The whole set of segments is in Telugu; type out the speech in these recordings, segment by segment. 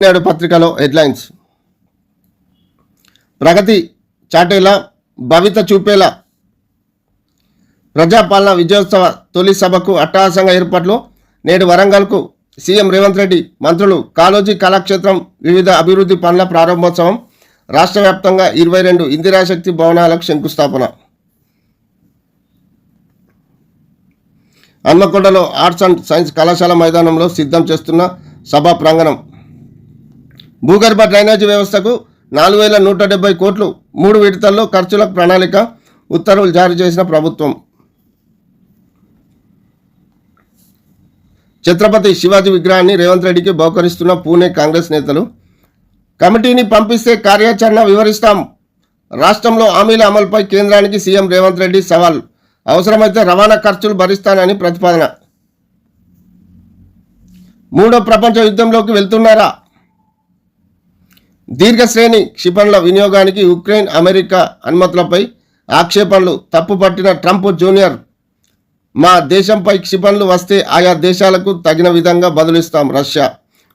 నాడు పత్రికలో హెడ్లైన్స్. ప్రగతి చాటేలా భవిత చూపేలా ప్రజాపాలన విజయోత్సవ తొలి సభకు అట్టహాసంగా ఏర్పాట్లు నేడు వరంగల్కు సీఎం రేవంత్ రెడ్డి మంత్రులు కాలోజీ కళాక్షేత్రం వివిధ అభివృద్ధి పనుల ప్రారంభోత్సవం రాష్ట్ర వ్యాప్తంగా ఇరవై రెండు ఇందిరాశక్తి భవనాలకు శంకుస్థాపన. హన్మకొండలో ఆర్ట్స్ అండ్ సైన్స్ కళాశాల మైదానంలో సిద్ధం చేస్తున్న సభా ప్రాంగణం భూగర్భ డ్రైనేజీ వ్యవస్థకు నాలుగు వేల నూట డెబ్బై కోట్లు మూడు విడతల్లో ఖర్చుల ప్రణాళిక ఉత్తర్వులు జారీ చేసిన ప్రభుత్వం. ఛత్రపతి శివాజీ విగ్రహాన్ని రేవంత్ రెడ్డికి బహుకరిస్తున్న పూణే కాంగ్రెస్ నేతలు కమిటీని పంపిస్తే కార్యాచరణ వివరిస్తాం. రాష్ట్రంలో హామీల అమలుపై కేంద్రానికి సీఎం రేవంత్ రెడ్డి సవాల్ అవసరమైతే రవాణా ఖర్చులు భరిస్తానని ప్రతిపాదన. మూడో ప్రపంచ యుద్ధంలోకి వెళ్తున్నారా? దీర్ఘశ్రేణి క్షిపణుల వినియోగానికి ఉక్రెయిన్ అమెరికా అనుమతులపై ఆక్షేపణలు తప్పుపట్టిన ట్రంప్ జూనియర్. మా దేశంపై క్షిపణులు వస్తే ఆయా దేశాలకు తగిన విధంగా బదులిస్తాం రష్యా.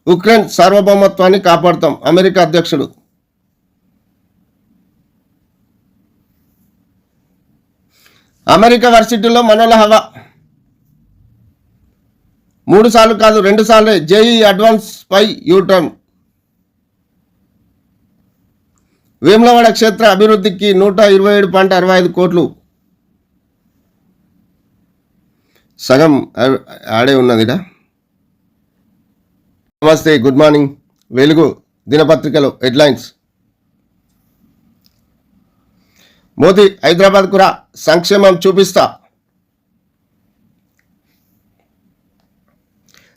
ఉక్రెయిన్ సార్వభౌమత్వాన్ని కాపాడుతాం అమెరికా అధ్యక్షుడు. అమెరికా వర్సిటీలో మనోల హవా. మూడు సార్లు కాదు రెండు సార్లే జేఈ అడ్వాన్స్ పై యూటర్న్ వేములవాడ క్షేత్ర అభివృద్ధికి నూట ఇరవై ఏడు పాయింట్ అరవై ఐదు కోట్లు సగం ఆడే ఉన్నదిరా. నమస్తే గుడ్ మార్నింగ్. వెలుగు దినపత్రికలో హెడ్లైన్స్. మోదీ హైదరాబాద్ కూడా సంక్షేమం చూపిస్తా.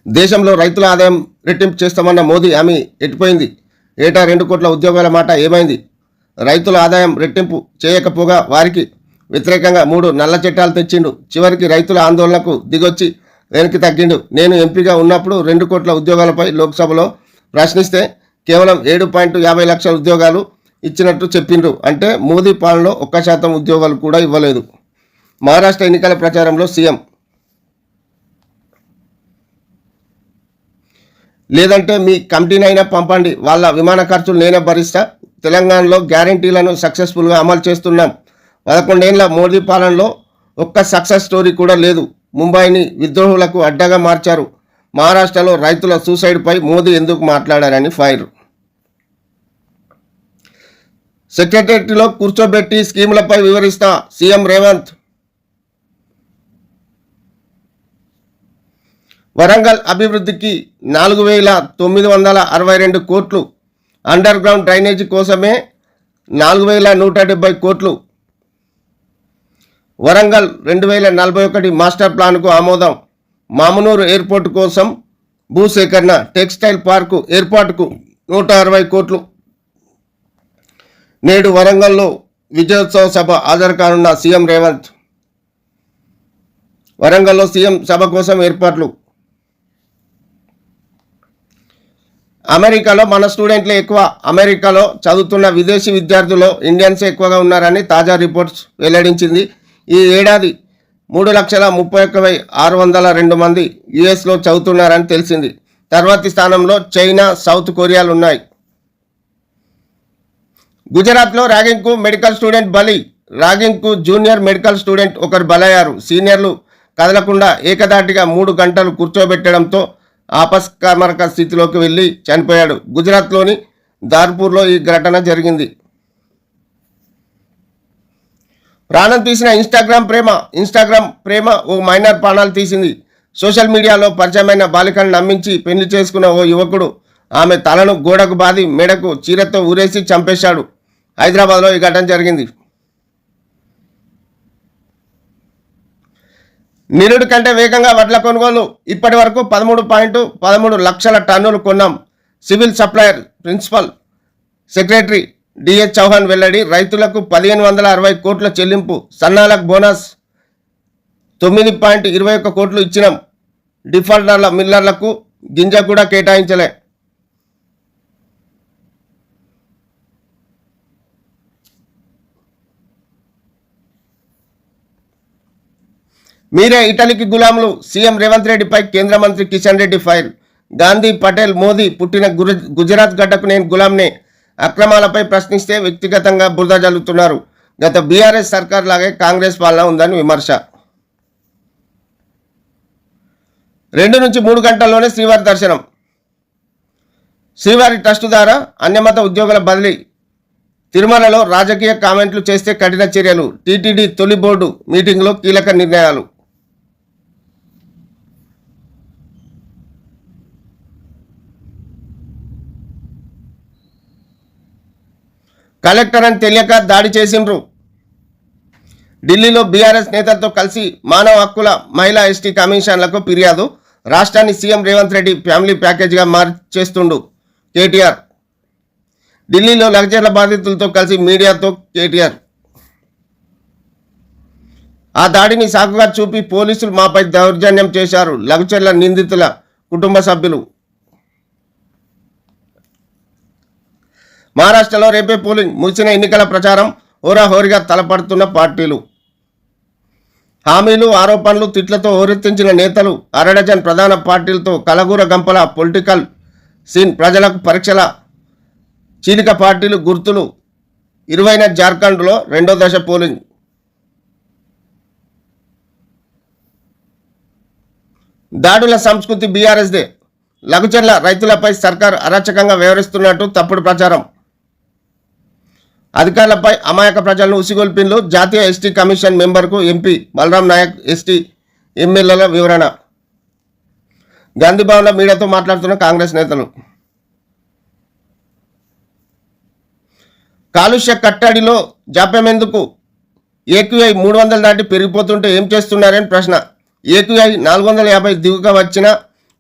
దేశంలో రైతుల ఆదాయం రెట్టింపు చేస్తామన్న మోదీ హామీ ఎట్టిపోయింది ఏటా రెండు కోట్ల ఉద్యోగాల మాట ఏమైంది? రైతుల ఆదాయం రెట్టింపు చేయకపోగా వారికి వ్యతిరేకంగా మూడు నల్ల చట్టాలు తెచ్చిండు. చివరికి రైతుల ఆందోళనకు దిగొచ్చి వెనక్కి తగ్గిండు. నేను ఎంపీగా ఉన్నప్పుడు రెండు కోట్ల ఉద్యోగాలపై లోక్సభలో ప్రశ్నిస్తే కేవలం ఏడు పాయింట్ యాభై లక్షల ఉద్యోగాలు ఇచ్చినట్టు చెప్పిండ్రు. అంటే మోదీ పాలనలో ఒక్క శాతం ఉద్యోగాలు కూడా ఇవ్వలేదు. మహారాష్ట్ర ఎన్నికల ప్రచారంలో సీఎం లేదంటే మీ కంపెనీనైనా పంపండి. వాళ్ళ విమాన ఖర్చులు నేనే భరిస్తా. తెలంగాణలో గ్యారంటీలను సక్సెస్ఫుల్గా అమలు చేస్తున్నాం. పదకొండేళ్ళ మోదీ పాలనలో ఒక్క సక్సెస్ స్టోరీ కూడా లేదు. ముంబైని విద్రోహులకు అడ్డగా మార్చారు. మహారాష్ట్రలో రైతుల సూసైడ్పై మోదీ ఎందుకు మాట్లాడారని ఫైర్. సెక్రటరీలో కూర్చోబెట్టి స్కీములపై వివరిస్తా సీఎం రేవంత్. వరంగల్ అభివృద్ధికి నాలుగు వేల తొమ్మిది వందల అరవై రెండు కోట్లు అండర్ గ్రౌండ్ డ్రైనేజీ కోసమే నాలుగు వేల నూట డెబ్బై కోట్లు. వరంగల్ రెండు వేల నలభై ఒకటి మాస్టర్ ప్లాన్కు ఆమోదం. మామునూరు ఎయిర్పోర్ట్ కోసం భూసేకరణ టెక్స్టైల్ పార్కు ఏర్పాటుకు నూట అరవై కోట్లు. నేడు వరంగల్లో విజయోత్సవ సభ హాజరు కానున్న సీఎం రేవంత్. వరంగల్లో సీఎం సభ కోసం ఏర్పాట్లు. అమెరికాలో మన స్టూడెంట్లే ఎక్కువ. అమెరికాలో చదువుతున్న విదేశీ విద్యార్థులు ఇండియన్స్ ఎక్కువగా ఉన్నారని తాజా రిపోర్ట్స్ వెల్లడించింది. ఈ ఏడాది మూడు లక్షల ముప్పై ఒక్క వెయ్యి ఆరు వందల రెండు మంది యుఎస్లో చదువుతున్నారని తెలిసింది. తర్వాతి స్థానంలో చైనా సౌత్ కొరియాలు ఉన్నాయి. గుజరాత్లో ర్యాగింగ్కు మెడికల్ స్టూడెంట్ బలి ర్యాగింగ్కు జూనియర్ మెడికల్ స్టూడెంట్ ఒకరు బలయ్యారు. సీనియర్లు కదలకుండా ఏకదాటిగా మూడు గంటలు కూర్చోబెట్టడంతో ఆపస్కమరక స్థితిలోకి వెళ్ళి చనిపోయాడు. గుజరాత్లోని దార్పూర్లో ఈ ఘటన జరిగింది. ప్రాణం తీసిన ఇన్స్టాగ్రామ్ ప్రేమ ఇన్స్టాగ్రామ్ ప్రేమ ఓ మైనర్ ప్రాణాలు తీసింది. సోషల్ మీడియాలో పరిచయమైన బాలికను నమ్మించి పెళ్ళి చేసుకున్న ఓ యువకుడు ఆమె తలను గోడకు బాది మెడకు చీరతో ఊరేసి చంపేశాడు. హైదరాబాద్లో ఈ ఘటన జరిగింది. నిరుడు కంటే వేగంగా వడ్ల కొనుగోలు. ఇప్పటి వరకు పదమూడు పాయింట్ పదమూడు లక్షల టన్నులు కొన్నాం. Civil supplier principal secretary D S వెల్లడి రైతులకు పదిహేను వందల అరవై కోట్ల చెల్లింపు సన్నాలకు బోనస్ తొమ్మిది పాయింట్ ఇరవై ఒక్క కోట్లు ఇచ్చినాం. డిఫాల్టర్ల మిల్లర్లకు గింజ కూడా కేటాయించలే. మీరే ఇటలీకి గులాములు. సీఎం రేవంత్ రెడ్డిపై కేంద్ర మంత్రి కిషన్ రెడ్డి ఫైర్. గాంధీ పటేల్ మోదీ పుట్టిన గుజరాత్ గడ్డకు నేను గులాంనే. అక్రమాలపై ప్రశ్నిస్తే వ్యక్తిగతంగా బురద జల్లుతున్నారు. గత బీఆర్ఎస్ సర్కార్ లాగే కాంగ్రెస్ పాలన ఉందని విమర్శ. రెండు నుంచి మూడు గంటల్లోనే శ్రీవారి దర్శనం. శ్రీవారి ట్రస్ట్ ద్వారా అన్యమత ఉద్యోగుల బదిలీ. తిరుమలలో రాజకీయ కామెంట్లు చేస్తే కఠిన చర్యలు. టీటీడీ తొలి బోర్డు మీటింగ్లో కీలక నిర్ణయాలు. కలెక్టర్ అని తెలియక దాడి చేసిండ్రు. ఢిల్లీలో బీఆర్ఎస్ నేతలతో కలిసి మానవ హక్కుల మహిళా ఎస్టీ కమిషన్లకు ఫిర్యాదు. రాష్ట్రాన్ని సీఎం రేవంత్ రెడ్డి ఫ్యామిలీ ప్యాకేజ్గా మార్చేస్తుండు కేటీఆర్. ఢిల్లీలో లగ్జర్ల బాధితులతో కలిసి మీడియాతో కేటీఆర్. ఆ దాడిని సాకుగా చూపి పోలీసులు మాపై దౌర్జన్యం చేశారు లగ్జర్ల నిందితుల కుటుంబ సభ్యులు. మహారాష్ట్రలో రేపే పోలింగ్. ముగిసిన ఎన్నికల ప్రచారం హోరాహోరీగా తలపడుతున్న పార్టీలు. హామీలు ఆరోపణలు తిట్లతో హోరెత్తించిన నేతలు అరడజన్ ప్రధాన పార్టీలతో కలగూర గంపల పొలిటికల్ సీన్ ప్రజలకు పరీక్షల చీలిక పార్టీలు గుర్తులు. ఇరువైన జార్ఖండ్లో రెండో దశ పోలింగ్. దాడుల సంస్కృతి బీఆర్ఎస్దే. లఘుచర్ల రైతులపై సర్కార్ అరాచకంగా వ్యవహరిస్తున్నట్టు తప్పుడు ప్రచారం. అధికారులపై అమాయక ప్రజలను ఉసిగొల్పిన్లు జాతీయ ఎస్టీ కమిషన్ మెంబర్కు ఎంపీ బలరాం నాయక్ ఎస్టీ ఎమ్మెల్యేల వివరణ. గాంధీభవన్లో మీడియాతో మాట్లాడుతున్న కాంగ్రెస్ నేతలు. కాలుష్య కట్టడిలో జాప్యం ఎందుకు ఏక్యూఐ మూడు వందల దాటి పెరిగిపోతుంటే ఏం చేస్తున్నారని ప్రశ్న. ఏక్యూఐ నాలుగు వందల యాభై దిగుగా వచ్చిన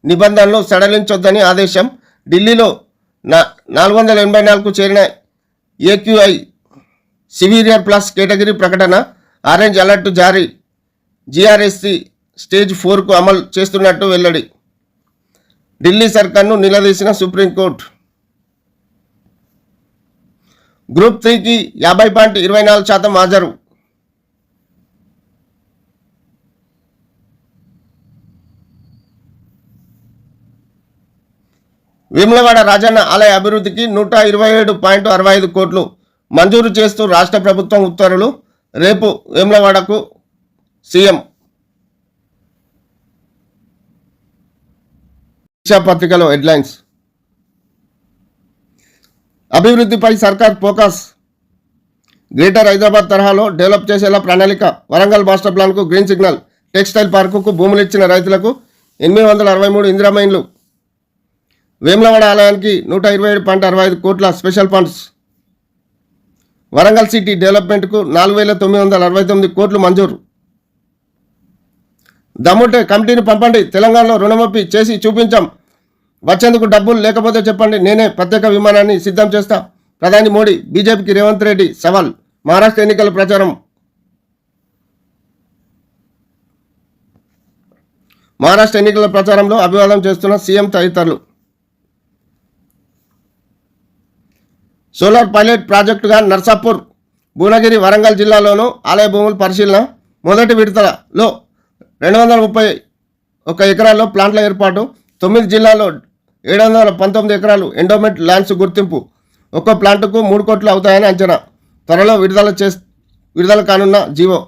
నిబంధనలు సడలించొద్దని ఆదేశం. ఢిల్లీలో నా నాలుగు వందల ఎనభై నాలుగు చేరిన ఏక్యూఐ సివిరియర్ ప్లస్ కేటగిరీ ప్రకటన ఆరెంజ్ అలర్ట్ జారీ జిఆర్ఎస్సి స్టేజ్ ఫోర్కు అమలు చేస్తున్నట్టు వెల్లడి. ఢిల్లీ సర్కార్ను నిలదీసిన సుప్రీంకోర్టు. గ్రూప్ త్రీకి యాభై పాయింట్ ఇరవై నాలుగు శాతం హాజరు. వేములవాడ రాజన్న ఆలయ అభివృద్ధికి నూట ఇరవై ఏడు పాయింట్ అరవై ఐదు కోట్లు మంజూరు చేస్తూ రాష్ట్ర ప్రభుత్వం ఉత్తర్వులు. రేపు వేములవాడకు సీఎం పత్రికలో హెడ్లైన్స్. అభివృద్ధిపై సర్కార్ ఫోకస్. గ్రేటర్ హైదరాబాద్ తరహాలో డెవలప్ చేసేలా ప్రణాళిక. వరంగల్ మాస్టర్ ప్లాన్కు గ్రీన్ సిగ్నల్. టెక్స్టైల్ పార్కుకు భూములు ఇచ్చిన రైతులకు ఎనిమిది వందల అరవై మూడు ఇందిరామైన్లు. వేములవాడ ఆలయానికి నూట ఇరవై ఏడు పాయింట్ అరవై ఐదు కోట్ల స్పెషల్ ఫండ్స్. వరంగల్ సిటీ డెవలప్మెంట్కు నాలుగు వేల తొమ్మిది వందల అరవై తొమ్మిది కోట్లు మంజూరు. దమ్ముంటే కమిటీని పంపండి తెలంగాణలో రుణమాఫీ చేసి చూపించాం. వచ్చేందుకు డబ్బులు లేకపోతే చెప్పండి నేనే ప్రత్యేక విమానాన్ని సిద్ధం చేస్తా. ప్రధాని మోడీ బీజేపీకి రేవంత్ రెడ్డి సవాల్ మహారాష్ట్ర ఎన్నికల ప్రచారం. మహారాష్ట్ర ఎన్నికల ప్రచారంలో అభివాదం చేస్తున్న సీఎం తదితరులు. సోలార్ పైలట్ ప్రాజెక్టుగా నర్సాపూర్ భువనగిరి వరంగల్ జిల్లాలోనూ ఆలయ భూముల పరిశీలన మొదటి విడతలో రెండు వందల ముప్పై ఒక ఎకరాల్లో ప్లాంట్ల ఏర్పాటు తొమ్మిది జిల్లాల్లో ఏడు వందల పంతొమ్మిది ఎకరాలు ఎండోమెంట్ ల్యాండ్స్ గుర్తింపు. ఒక్కో ప్లాంటుకు మూడు కోట్లు అవుతాయని అంచనా. త్వరలో విడుదల చే విడుదల కానున్న జీవో.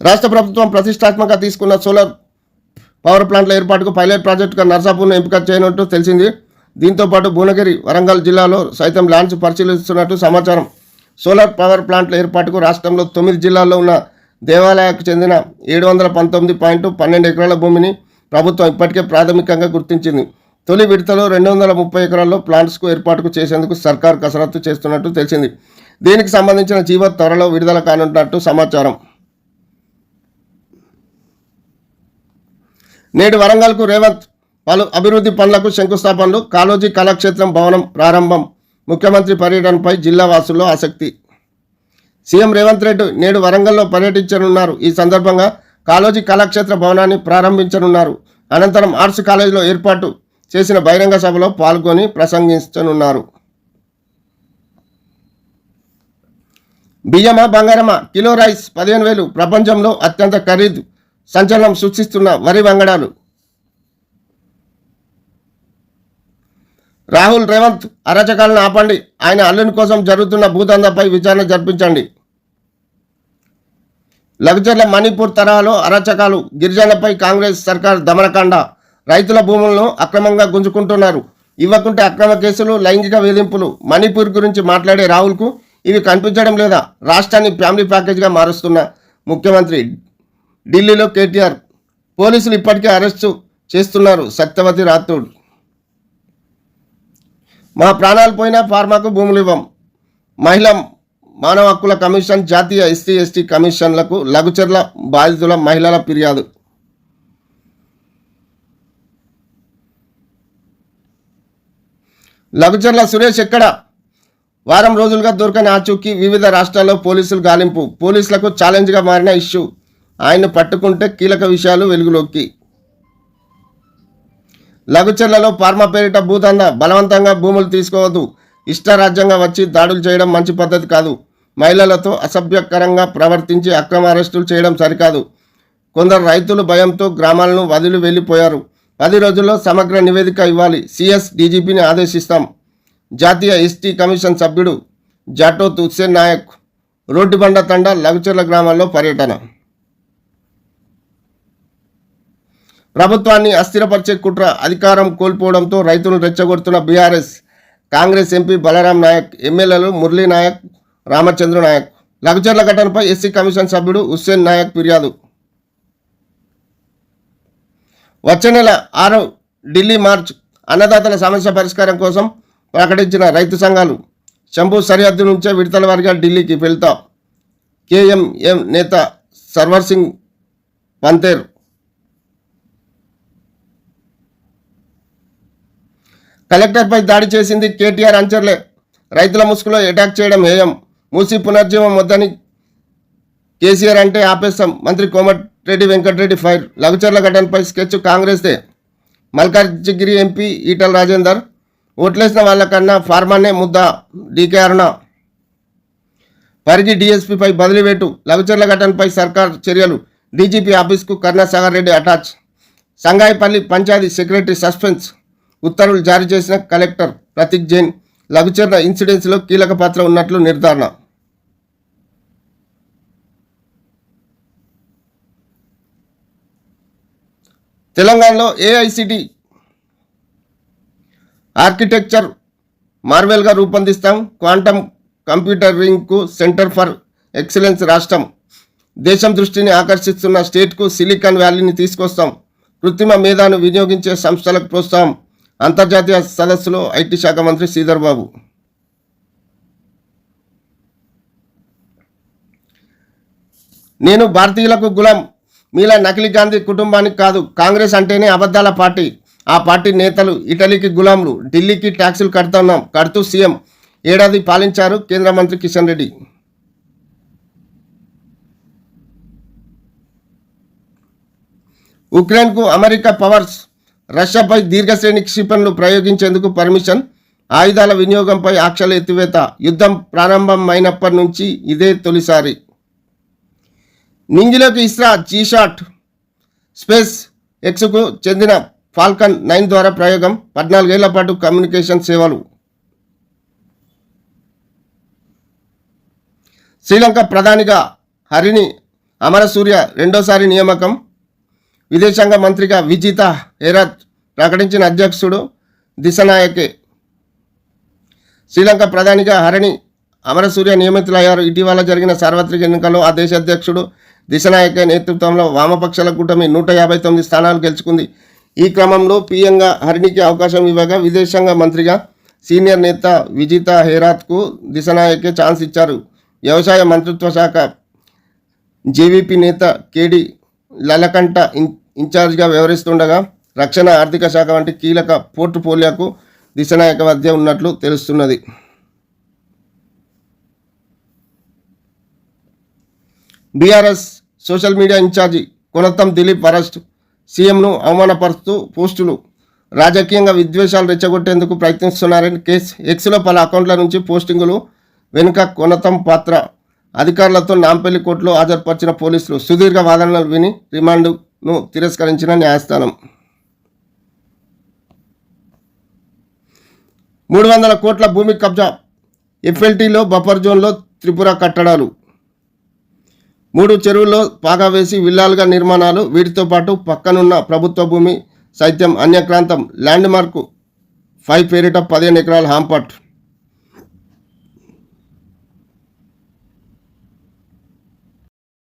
రాష్ట్ర ప్రభుత్వం ప్రతిష్టాత్మక తీసుకున్న సోలార్ పవర్ ప్లాంట్ల ఏర్పాటుకు పైలట్ ప్రాజెక్టుగా నర్సాపూర్ను ఎంపిక చేయనట్టు తెలిసింది. దీంతో పాటు భువనగిరి వరంగల్ జిల్లాలో సైతం ల్యాండ్స్ పరిశీలిస్తున్నట్టు సమాచారం. సోలార్ పవర్ ప్లాంట్ల ఏర్పాటుకు రాష్ట్రంలో తొమ్మిది జిల్లాల్లో ఉన్న దేవాలయాలకు చెందిన ఏడు వందల పంతొమ్మిది పాయింట్ పన్నెండు ఎకరాల భూమిని ప్రభుత్వం ఇప్పటికే ప్రాథమికంగా గుర్తించింది. తొలి విడతలో రెండు వందల ముప్పై ఎకరాల్లో ప్లాంట్స్కు ఏర్పాటుకు చేసేందుకు సర్కార్ కసరత్తు చేస్తున్నట్టు తెలిసింది. దీనికి సంబంధించిన జీవ త్వరలో విడుదల కానున్నట్టు సమాచారం. నేడు వరంగల్కు రేవంత్ పలు అభివృద్ధి పనులకు శంకుస్థాపనలు కాలోజీ కళాక్షేత్రం భవనం ప్రారంభం ముఖ్యమంత్రి పర్యటనపై జిల్లా వాసుల్లో ఆసక్తి. సీఎం రేవంత్ రెడ్డి నేడు వరంగల్లో పర్యటించనున్నారు. ఈ సందర్భంగా కాలోజీ కళాక్షేత్ర భవనాన్ని ప్రారంభించనున్నారు. అనంతరం ఆర్ట్స్ కాలేజీలో ఏర్పాటు చేసిన బహిరంగ సభలో పాల్గొని ప్రసంగించనున్నారు. బియ్యమా బంగారమా కిలో రైస్ పదిహేను వేలు ప్రపంచంలో అత్యంత ఖరీదు సంచలనం సృష్టిస్తున్న వరి వంగడాలు. రాహుల్ రేవంత్ అరాచకాలను ఆపండి. ఆయన అల్లుని కోసం జరుగుతున్న భూదందాపై విచారణ జరిపించండి. లగ్జర్ల మణిపూర్ తరహాలో అరాచకాలు గిరిజనులపై కాంగ్రెస్ సర్కార్ దమనకాండ. రైతుల భూములను అక్రమంగా గుంజుకుంటున్నారు. ఇవ్వకుంటే అక్రమ కేసులు లైంగిక వేధింపులు. మణిపూర్ గురించి మాట్లాడే రాహుల్కు ఇవి కనిపించడం లేదా? రాష్ట్రాన్ని ఫ్యామిలీ ప్యాకేజ్గా మారుస్తున్న ముఖ్యమంత్రి ఢిల్లీలో కేటీఆర్ పోలీసులు ఇప్పటికే అరెస్టు చేస్తున్నారు సత్యవతి రాథోడ్. మా ప్రాణాలు పోయినా ఫార్మాకు భూములు ఇవ్వం. మహిళ మానవ హక్కుల కమిషన్ జాతీయ ఎస్సీ ఎస్టీ కమిషన్లకు లఘుచర్ల బాధితుల మహిళల ఫిర్యాదు. లఘుచర్ల సురేష్ ఎక్కడ? వారం రోజులుగా దొరకని ఆచూకీ వివిధ రాష్ట్రాల్లో పోలీసులు గాలింపు. పోలీసులకు ఛాలెంజ్గా మారిన ఇష్యూ. ఆయన్ను పట్టుకుంటే కీలక విషయాలు వెలుగులోకి లఘుచర్లలో ఫార్మా పేరిట భూదంద బలవంతంగా భూములు తీసుకోవద్దు. ఇష్టారాజ్యంగా వచ్చి దాడులు చేయడం మంచి పద్ధతి కాదు. మహిళలతో అసభ్యకరంగా ప్రవర్తించి అక్రమ అరెస్టులు చేయడం సరికాదు. కొందరు రైతులు భయంతో గ్రామాలను వదిలి వెళ్ళిపోయారు. పది రోజుల్లో సమగ్ర నివేదిక ఇవ్వాలి. సిఎస్ డీజీపీని ఆదేశిస్తాం. జాతీయ ఎస్టీ కమిషన్ సభ్యుడు జాటోత్ హుస్సేన్ నాయక్. రోడ్డుబండ తండ లఘుచర్ల గ్రామాల్లో పర్యటన. ప్రభుత్వాన్ని అస్థిరపరిచే కుట్ర అధికారం కోల్పోవడంతో రైతులను రెచ్చగొడుతున్న బీఆర్ఎస్ కాంగ్రెస్ ఎంపీ బలరాం నాయక్ ఎమ్మెల్యేలు మురళీ నాయక్ రామచంద్ర నాయక్. లఘుచర్ల ఘటనపై ఎస్సీ కమిషన్ సభ్యుడు హుస్సేన్ నాయక్ ఫిర్యాదు. వచ్చే నెల ఆరు ఢిల్లీ మార్చ్ అన్నదాతల సమస్య పరిష్కారం కోసం ప్రకటించిన రైతు సంఘాలు శంభు సరిహద్దు నుంచే విడతల వారిగా ఢిల్లీకి వెళ్తా. కేఎంఎం నేత సర్వర్ సింగ్ పంతేర్ కలెక్టర్పై దాడి చేసింది కేటీఆర్ అంచర్లే. రైతుల ముసుగులో అటాక్ చేయడం హేయం. మూసి పునర్జీవం వద్దని కేసీఆర్ అంటే ఆపేస్తాం. మంత్రి కోమటిరెడ్డి వెంకటరెడ్డి ఫైర్. లఘుచర్ల ఘటనపై స్కెచ్ కాంగ్రెస్దే. మల్కాజ్గిరి ఎంపీ ఈటల రాజేందర్. ఓట్లేసిన వాళ్ళకన్నా ఫార్మానే ముద్ద. డీకే అరుణ. పరిగి డీఎస్పీపై బదిలీవేటు లఘుచర్ల ఘటనపై సర్కార్ చర్యలు. డీజీపీ ఆఫీస్కు Karunasagar Reddy attach. Sangaipalli panchayat secretary suspense. ఉత్తర్వులు జారీ చేసిన కలెక్టర్ ప్రతీక్ జైన్ లఘుచరణ ఇన్సిడెంట్స్లో కీలక పాత్ర ఉన్నట్లు నిర్ధారణ. తెలంగాణలో ఏఐసిటి ఆర్కిటెక్చర్ మార్వెల్గా రూపొందిస్తాం. క్వాంటమ్ కంప్యూటరింగ్కు సెంటర్ ఫర్ ఎక్సలెన్స్ రాష్ట్రం. దేశం దృష్టిని ఆకర్షిస్తున్న స్టేట్కు సిలికాన్ వ్యాలీని తీసుకొస్తాం. కృత్రిమ మేధాను వినియోగించే సంస్థలకు ప్రోత్సాహం. అంతర్జాతీయ సదస్సులో ఐటీ శాఖ మంత్రి శ్రీధర్ బాబు. నేను భారతీయులకు గులాం మీలా నకిలీ గాంధీ కుటుంబానికి కాదు కాంగ్రెస్ అంటేనే అబద్ధాల పార్టీ. ఆ పార్టీ నేతలు ఇటలీకి గులాంలు ఢిల్లీకి ట్యాక్సులు కడుతున్నాం కడుతూ సీఎం ఏడాది పాలించారు కేంద్ర మంత్రి కిషన్ రెడ్డి. ఉక్రెయిన్కు అమెరికా పవర్స్ రష్యాపై దీర్ఘశ్రేణి క్షిపణులు ప్రయోగించేందుకు పర్మిషన్ ఆయుధాల వినియోగంపై ఆంక్షల ఎత్తివేత యుద్ధం ప్రారంభమైనప్పటి నుంచి ఇదే తొలిసారి. నింగిలోకి ఇస్రా జీషాట్ స్పేస్ ఎక్స్కు చెందిన ఫాల్కన్ నైన్ ద్వారా ప్రయోగం పద్నాలుగేళ్ళ పాటు కమ్యూనికేషన్ సేవలు. శ్రీలంక ప్రధానిగా హరిని అమరసూర్య రెండోసారి నియామకం. విదేశాంగ మంత్రిగా విజిత హెరాత్ ప్రకటించిన అధ్యక్షుడు దిశనాయకే. శ్రీలంక ప్రధానిగా హరణి అమరసూర్య నియమితులయ్యారు. ఇటీవల జరిగిన సార్వత్రిక ఎన్నికల్లో ఆ దేశ అధ్యక్షుడు దిశనాయకే నేతృత్వంలో వామపక్షాల కూటమి నూట యాభై తొమ్మిది స్థానాలు గెలుచుకుంది. ఈ క్రమంలో పీఎంగా హరిణికి అవకాశం ఇవ్వగా విదేశాంగ మంత్రిగా సీనియర్ నేత విజిత హెరాత్కు దిశనాయకే ఛాన్స్ ఇచ్చారు. వ్యవసాయ మంత్రిత్వ శాఖ జేవీపీ నేత కేడి లలకంట ఇన్ ఇన్ఛార్జ్గా వ్యవహరిస్తుండగా రక్షణ ఆర్థిక శాఖ వంటి కీలక పోర్ట్ఫోలియోకు దిశనాయక మధ్య ఉన్నట్లు తెలుస్తున్నది. BRS social media in charge Konatham Dilip arrest సీఎంను అవమానపరుస్తూ పోస్టులు. రాజకీయంగా విద్వేషాలు రెచ్చగొట్టేందుకు ప్రయత్నిస్తున్నారని కేసు ఎక్స్లో పలు అకౌంట్ల నుంచి పోస్టింగులు వెనుక కొనతం పాత్ర అధికారులతో నాంపల్లి కోర్టులో హాజరుపరిచిన పోలీసులు సుదీర్ఘ వాదనలు విని రిమాండ్ను తిరస్కరించిన న్యాయస్థానం. మూడు వందల కోట్ల భూమి కబ్జా ఎఫ్ఎల్టీలో బఫర్ జోన్లో త్రిపుర కట్టడాలు. మూడు చెరువుల్లో పాగా వేసి విల్లాలుగా నిర్మాణాలు వీటితో పాటు పక్కనున్న ప్రభుత్వ భూమి సైత్యం అన్యక్రాంతం ల్యాండ్ మార్కు ఫైవ్ పేరిట పదిహేను ఎకరాల హాంపట్.